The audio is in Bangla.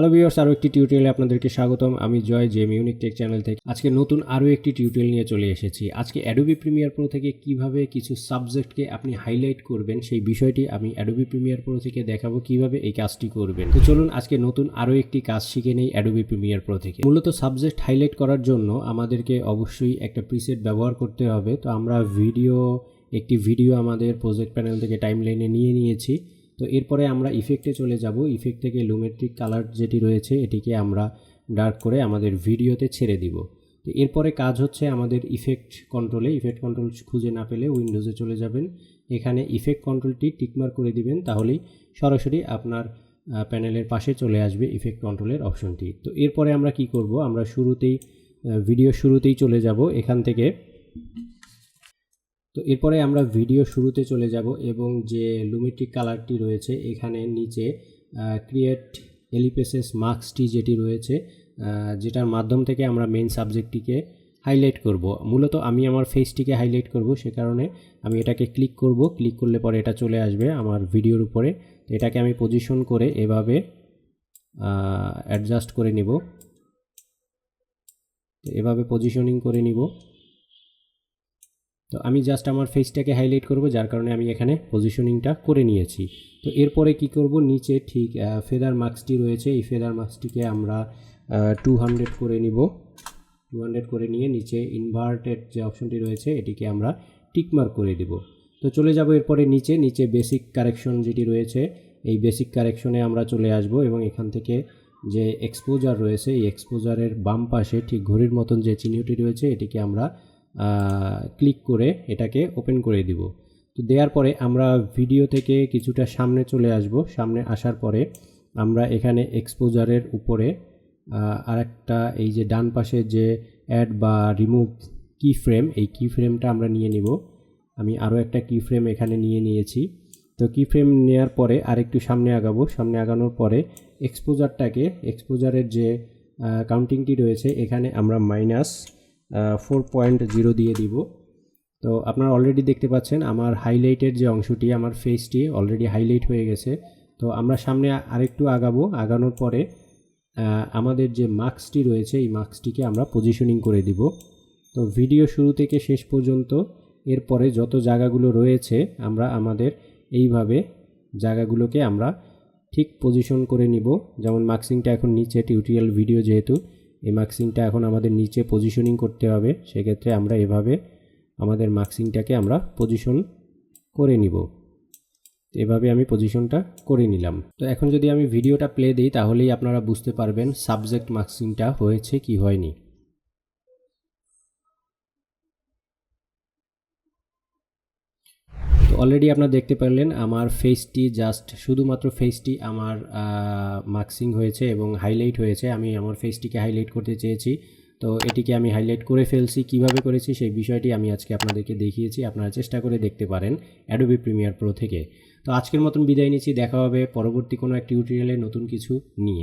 হ্যালো ভিউয়ার্স আরও একটি টিউটোরিয়ালে আপনাদেরকে স্বাগতম। আমি Joy gem unique tech channel থেকে। আজকে নতুন আরও একটি টিউটোরিয়াল নিয়ে চলে এসেছি। আজকে অ্যাডোবি প্রিমিয়ার প্রো থেকে কীভাবে কিছু সাবজেক্টকে আপনি হাইলাইট করবেন, সেই বিষয়টি আমি অ্যাডোবি প্রিমিয়ার প্রো থেকে দেখাবো কীভাবে এই কাজটি করবেন। তো চলুন, আজকে নতুন আরও একটি কাজ শিখে নেই অ্যাডোবি প্রিমিয়ার প্রো থেকে। মূলত সাবজেক্ট হাইলাইট করার জন্য আমাদেরকে অবশ্যই একটা প্রিসেট ব্যবহার করতে হবে। তো আমরা ভিডিও একটি ভিডিও আমাদের প্রজেক্ট প্যানেল থেকে টাইমলাইনে নিয়ে নিয়েছি। তো এরপরে আমরা ইফেক্টে চলে যাব। ইফেক্ট থেকে লুমেট্রিক কালার যেটি রয়েছে, এটিকে আমরা ডার্ক করে আমাদের ভিডিওতে ছেড়ে দিব। তো এরপরে কাজ হচ্ছে আমাদের ইফেক্ট কন্ট্রোলে ইফেক্ট কন্ট্রোল খুঁজে না পেলে উইন্ডোজে চলে যাবেন। এখানে ইফেক্ট কন্ট্রোলটি টিকমার করে দিবেন, তাহলেই সরাসরি আপনার প্যানেলের পাশে চলে আসবে ইফেক্ট কন্ট্রোলের অপশনটি তো এরপরে আমরা কি করব? আমরা শুরুতেই ভিডিও শুরুতেই চলে যাব। এখান থেকে তো এরপরে আমরা ভিডিও শুরুতে চলে যাব এবং যে লুমেট্রিক কালারটি রয়েছে, এখানে নিচে ক্রিয়েট এলিপেসেস মার্কসটি যেটি রয়েছে যেটার মাধ্যম থেকে আমরা মেন সাবজেক্টটিকে হাইলাইট করব। মূলত আমি আমার ফেসটিকে হাইলাইট করব, সে কারণে আমি এটাকে ক্লিক করব। ক্লিক করলে পরে এটা চলে আসবে আমার ভিডিওর উপরে। এটাকে আমি পজিশন করে এভাবে অ্যাডজাস্ট করে নিব। এভাবে পজিশনিং করে নিব। তো আমি জাস্ট আমার ফেসটাকে হাইলাইট করব, যার কারণে আমি এখানে পজিশনিংটা করে নিয়েছি। তো এরপরে কি করব? নিচে ঠিক ফেদার মার্কসটি রয়েছে। এই ফেদার মার্কসটিকে আমরা টু হান্ড্রেড করে নিব। টু হান্ড্রেড করে নিয়ে নিচে ইনভার্টেড যে অপশনটি রয়েছে, এটিকে আমরা টিকমার্ক করে দেব। তো চলে যাব এরপরে নিচে। নিচে বেসিক কারেকশন যেটি রয়েছে, এই বেসিক কারেকশনে আমরা চলে আসব এবং এখান থেকে যে এক্সপোজার রয়েছে, এই এক্সপোজারের বাম পাশে ঠিক ঘড়ির মতন যে চিহ্নটি রয়েছে, এটিকে আমরা ক্লিক করে এটাকে ওপেন করে দিব। তো দেওয়ার পরে আমরা ভিডিও থেকে কিছুটা সামনে চলে আসব। সামনে আসার পরে আমরা এখানে এক্সপোজারের উপরে আর একটা এই যে ডান পাশে যে অ্যাড বা রিমুভ কি ফ্রেম এই কি ফ্রেমটা আমরা নিয়ে নিব। আমি আরও একটা কি ফ্রেম এখানে নিয়ে নিয়েছি। তো কি ফ্রেম নেওয়ার পরে আরেকটু সামনে আগাবো। সামনে আগানোর পরে এক্সপোজারটাকে এক্সপোজারের যে কাউন্টিংটি রয়েছে, এখানে আমরা মাইনাস ফোর পয়েন্ট জিরো দিয়ে দিব। তো আপনারা অলরেডি দেখতে পাচ্ছেন আমার হাইলাইটের যে অংশটি, আমার ফেসটি অলরেডি হাইলাইট হয়ে গেছে। তো আমরা সামনে আরেকটু আগাবো। আগানোর পরে আমাদের যে মার্কসটি রয়েছে, এই মার্কসটিকে আমরা পজিশনিং করে দিব। তো ভিডিও শুরু থেকে শেষ পর্যন্ত, এরপরে যত জায়গাগুলো রয়েছে, আমরা আমাদের এইভাবে জায়গাগুলোকে আমরা ঠিক পজিশন করে নিব। যেমন মার্কসিংটা এখন নিচে টিউটোরিয়াল ভিডিও যেহেতু এই মার্কসিংটা এখন আমাদের নিচে পজিশনিং করতে হবে। সেক্ষেত্রে আমরা এভাবে আমাদের মার্কসিংটাকে আমরা পজিশন করে নিব। এভাবে আমি পজিশনটা করে নিলাম। তো এখন যদি আমি ভিডিওটা প্লে দিই, তাহলেই আপনারা বুঝতে পারবেন সাবজেক্ট মার্কসিংটা হয়েছে কি হয়নি তো অলরেডি আপনারা দেখতে পারলেন, আমার ফেসটি জাস্ট শুধুমাত্র ফেসটি আমার মার্কসিং হয়েছে এবং হাইলাইট হয়েছে। আমি আমার ফেসটিকে হাইলাইট করতে চেয়েছি। তো এটিকে আমি হাইলাইট করে ফেলছি। কীভাবে করেছি সেই বিষয়টি আমি আজকে আপনাদেরকে দেখিয়েছি। আপনারা চেষ্টা করে দেখতে পারেন অ্যাডোবি প্রিমিয়ার প্রো থেকে। তো আজকের মতন বিদায় নিচ্ছি। দেখা হবে পরবর্তী কোনো এক টিউটোরিয়ালে নতুন কিছু নিয়ে।